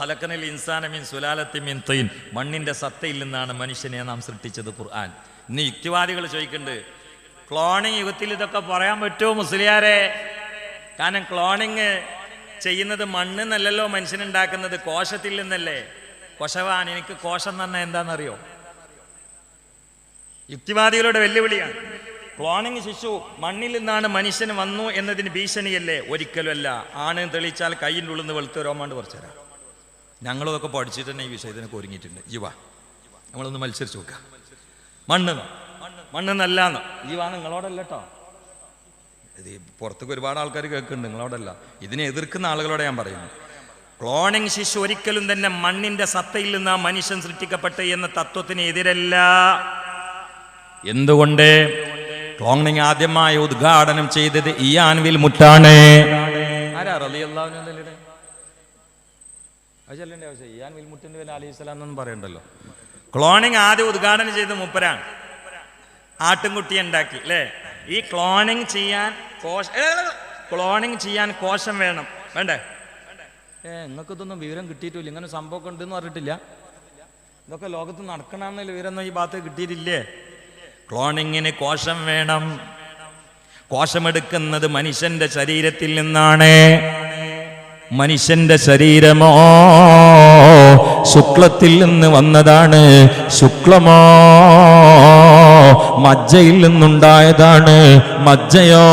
ഖലക്കനൽ ഇൻസാന മിൻ സുലാലത്തി മിൻ തൊയിൻ മണ്ണിന്റെ സത്തയിൽ നിന്നാണ് മനുഷ്യനെ നാം സൃഷ്ടിച്ചത് ഖുർആൻ. ഇന്ന് യുക്തിവാദികൾ ചോദിക്കുന്നുണ്ട് ക്ലോണിങ് യുഗത്തിൽ ഇതൊക്കെ പറയാൻ പറ്റുമോ മുസ്ലിയാരെ? കാരണം ക്ലോണിങ് ചെയ്യുന്നത് മണ്ണ് എന്നല്ലല്ലോ മനുഷ്യനുണ്ടാക്കുന്നത് കോശത്തിൽ നിന്നല്ലേ. കൊശവാൻ എനിക്ക് കോശം പറഞ്ഞാൽ എന്താണെന്നറിയോ? യുക്തിവാദികളുടെ വെല്ലുവിളിയാണ്. ക്ലോണിങ് ശിശു മണ്ണിൽ നിന്നാണ് മനുഷ്യൻ വന്നു എന്നതിന് ഭീഷണിയല്ലേ? ഒരിക്കലുമല്ല. ആണ് തെളിയിച്ചാൽ കയ്യിന്റെ ഉള്ളിൽ നിന്ന് വെളുത്തു രോമാണ്ട് കുറച്ചു തരാം ഞങ്ങളതൊക്കെ പഠിച്ചിട്ട് തന്നെ ഈ വിഷയത്തിനൊക്കെ ഒരുങ്ങിയിട്ടുണ്ട്. യുവ നമ്മളൊന്ന് മത്സരിച്ച് നോക്കാം. മണ്ണ് മണ്ണ് നല്ലാന്ന്. ജീവാ നിങ്ങളോടല്ല കേട്ടോ ഇത് പുറത്തേക്ക് ഒരുപാട് ആൾക്കാർ കേൾക്കുന്നുണ്ട് നിങ്ങളോടല്ല. ഇതിനെ എതിർക്കുന്ന ആളുകളോടെ ഞാൻ പറയുന്നു. ക്ലോണിംഗ് ശിശു ഒരിക്കലും തന്നെ മണ്ണിന്റെ സത്തയിൽ നിന്ന് മനുഷ്യൻ സൃഷ്ടിക്കപ്പെട്ട എന്ന തത്വത്തിന് എതിരല്ല. എന്തുകൊണ്ട്? ക്ലോണിംഗ് ആദ്യമായി ഉദ്ഘാടനം ചെയ്തത് ഈ ആൻവിൽ മുട്ടാണ് ആരാ? റളിയല്ലാഹുവിനെ അത് ചെല്ലേണ്ട ആവശ്യം ഇയാൻ വിൽമുട്ടിന്റെ പേര് അലി ഇസ്ലാം എന്നൊന്നും പറയണ്ടല്ലോ. ക്ലോണിങ് ആദ്യം ഉദ്ഘാടനം ചെയ്ത് മൂപ്പരാണ് ആട്ടുംകുട്ടി ഉണ്ടാക്കി അല്ലേ? ഈ ക്ലോണിങ് ചെയ്യാൻ കോശ ക്ലോണിംഗ് ചെയ്യാൻ കോശം വേണം. വേണ്ടേ? ഏ നിങ്ങൾക്ക് ഇതൊന്നും വിവരം കിട്ടിയിട്ടില്ല. ഇങ്ങനെ സംഭവമൊക്കെ ഉണ്ടെന്ന് പറഞ്ഞിട്ടില്ല. ഇതൊക്കെ ലോകത്ത് നടക്കണമെന്ന വിവരമൊന്നും ഈ ഭാഗത്ത് കിട്ടിയിട്ടില്ലേ? ക്ലോണിങ്ങിന് കോശം വേണം. കോശമെടുക്കുന്നത് മനുഷ്യന്റെ ശരീരത്തിൽ നിന്നാണ്. മനുഷ്യന്റെ ശരീരമോ? ശുക്ലത്തിൽ നിന്ന് വന്നതാണ്. ശുക്ലമോ? മജ്ജയിൽ നിന്നുണ്ടായതാണ്. മജ്ജയോ?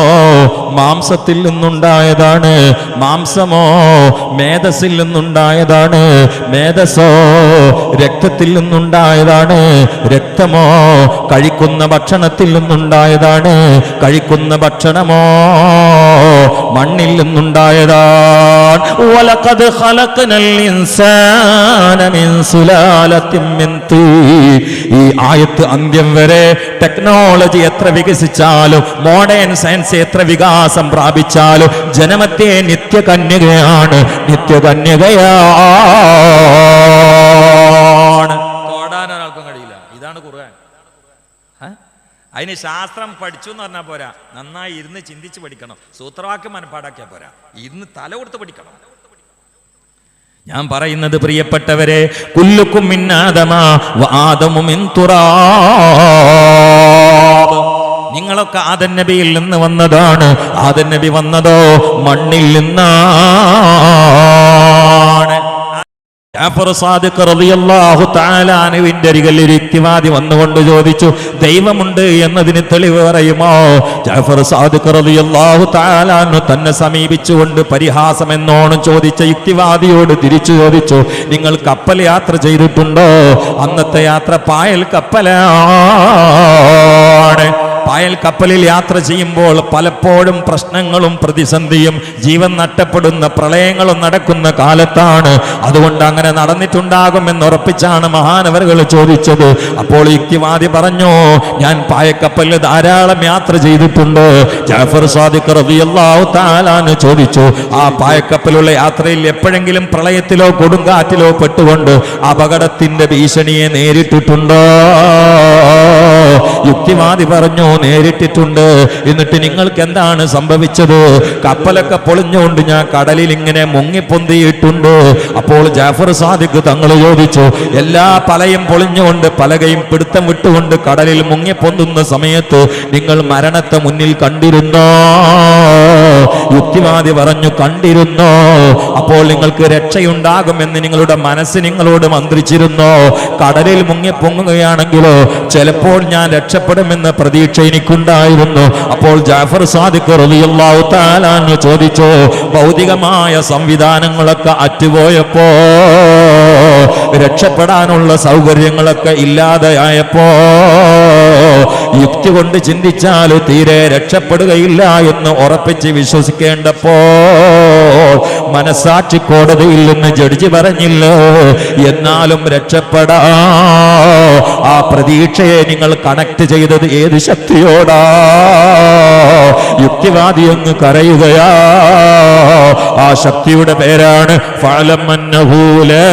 മാംസത്തിൽ നിന്നുണ്ടായതാണ്. മാംസമോ മേധസ്സിൽ നിന്നുണ്ടായതാണ്. മേധസ്സോ രക്തത്തിൽ നിന്നുണ്ടായതാണ്. രക്തമോ കഴിക്കുന്ന ഭക്ഷണത്തിൽ നിന്നുണ്ടായതാണ്. കഴിക്കുന്ന ഭക്ഷണമോ മണ്ണിൽ നിന്നുണ്ടായതാണ്. വലഖദ് خلقنا ഇൻസാന മിൻ സുലാലത്തിൻ മിൻ طين ഈ ആയത്ത് അന്ത്യം വരെ ടെക്നോളജി എത്ര വികസിച്ചാലും മോഡേൺ സയൻസ് എത്ര വികാസം പ്രാപിച്ചാലും ജനമത്തെ നിത്യകന്യകയാണ് നിത്യകന്യകയാണ്. തൊടാൻ ഒരാൾക്കും കഴിയില്ല. ഇതാണ് ഖുർആൻ? അതിന് ശാസ്ത്രം പഠിച്ചു എന്ന് പറഞ്ഞാൽ പോരാ. നന്നായി ഇരുന്ന് ചിന്തിച്ച് പഠിക്കണം. സൂത്രവാക്യം മനപ്പാടാക്കിയാൽ പോരാ. ഇരുന്ന് തല കൊടുത്ത് പഠിക്കണം. ഞാൻ പറയുന്നത് പ്രിയപ്പെട്ടവരെ കുല്ലുക്കും മിന്നാദമാ ആദമു തുറാ നിങ്ങളൊക്കെ ആദൻ നബിയിൽ നിന്ന് വന്നതാണ്. ആദൻ നബി വന്നതോ? മണ്ണിൽ നിന്നാണ്. യുക്തിവാദി വന്നുകൊണ്ട് ചോദിച്ചു ദൈവമുണ്ട് എന്നതിന് തെളിവ് പറയുമോ? ജാഫർ സാദിഖ് റളിയല്ലാഹു തന്നെ സമീപിച്ചുകൊണ്ട് പരിഹാസം എന്നോണം ചോദിച്ച യുക്തിവാദിയോട് തിരിച്ചു ചോദിച്ചു നിങ്ങൾ കപ്പൽ യാത്ര ചെയ്തിട്ടുണ്ടോ? അന്നത്തെ യാത്ര പായൽ കപ്പലാണ്. പായൽ കപ്പലിൽ യാത്ര ചെയ്യുമ്പോൾ പലപ്പോഴും പ്രശ്നങ്ങളും പ്രതിസന്ധിയും ജീവൻ നഷ്ടപ്പെടുന്ന പ്രളയങ്ങളും നടക്കുന്ന കാലത്താണ്. അതുകൊണ്ട് അങ്ങനെ നടന്നിട്ടുണ്ടാകും എന്ന് ഉറപ്പിച്ചാണ് മഹാനവറുകൾ ചോദിച്ചത്. അപ്പോൾ യുക്തിവാദി പറഞ്ഞു ഞാൻ പായക്കപ്പലിൽ ധാരാളം യാത്ര ചെയ്തിട്ടുണ്ട്. ജാഫർ സാദിഖ് റളിയല്ലാഹു തആലാന് ചോദിച്ചു ആ പായക്കപ്പലുള്ള യാത്രയിൽ എപ്പോഴെങ്കിലും പ്രളയത്തിലോ കൊടുങ്കാറ്റിലോ പെട്ടുകൊണ്ട് അപകടത്തിന്റെ ഭീഷണിയെ നേരിട്ടിട്ടുണ്ടോ? യുക്തിവാദി പറഞ്ഞു നേരിട്ടിട്ടുണ്ട്. എന്നിട്ട് നിങ്ങൾക്ക് എന്താണ് സംഭവിച്ചത്? കപ്പലൊക്കെ പൊളിഞ്ഞുകൊണ്ട് ഞാൻ കടലിൽ ഇങ്ങനെ മുങ്ങിപ്പൊന്തിയിട്ടുണ്ട്? അപ്പോൾ ജാഫർ സാദിഖ് തങ്ങൾ ചോദിച്ചു എല്ലാ പലയും പൊളിഞ്ഞുകൊണ്ട് പലകയും പിടുത്തം വിട്ടുകൊണ്ട് കടലിൽ മുങ്ങിപ്പൊന്തുന്ന സമയത്ത് നിങ്ങൾ മരണത്തെ മുന്നിൽ കണ്ടിരുന്നോ? യുക്തിവാദി പറഞ്ഞു കണ്ടിരുന്നോ. അപ്പോൾ നിങ്ങൾക്ക് രക്ഷയുണ്ടാകുമെന്ന് നിങ്ങളുടെ മനസ്സ് നിങ്ങളോട് മന്ത്രിച്ചിരുന്നോ? കടലിൽ മുങ്ങിപ്പൊങ്ങുകയാണെങ്കിലോ? ചിലപ്പോൾ ഞാൻ രക്ഷപ്പെടുമെന്ന പ്രതീക്ഷ എനിക്കുണ്ടായിരുന്നു. അപ്പോൾ ജാഫർ സാദിഖ് റളിയല്ലാഹു തആലാന്ന് ചോദിച്ചു ഭൗതികമായ സംവിധാനങ്ങളൊക്കെ അറ്റുപോയപ്പോ രക്ഷപ്പെടാനുള്ള സൗകര്യങ്ങളൊക്കെ ഇല്ലാതെയായപ്പോ യുക്തി കൊണ്ട് ചിന്തിച്ചാൽ തീരെ രക്ഷപ്പെടുകയില്ല എന്ന് ഉറപ്പിച്ച് വിശ്വസിക്കേണ്ടപ്പോ മനസാക്ഷി കോടതിയിൽ നിന്ന് ജഡ്ജി പറഞ്ഞില്ലോ? എന്നാലും രക്ഷപ്പെടാ. ആ പ്രതീക്ഷയെ നിങ്ങൾ കണക്ട് ചെയ്തത് ഏത് ശക്തിയോടാ? യുക്തിവാദി എന്ന് കരയുകയാ. ആ ശക്തിയുടെ പേരാണ് ഫഅലം അന്നഹു ലാ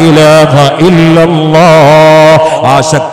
ഇലാഹ ഇല്ലല്ലാഹ് ആ ശക്തി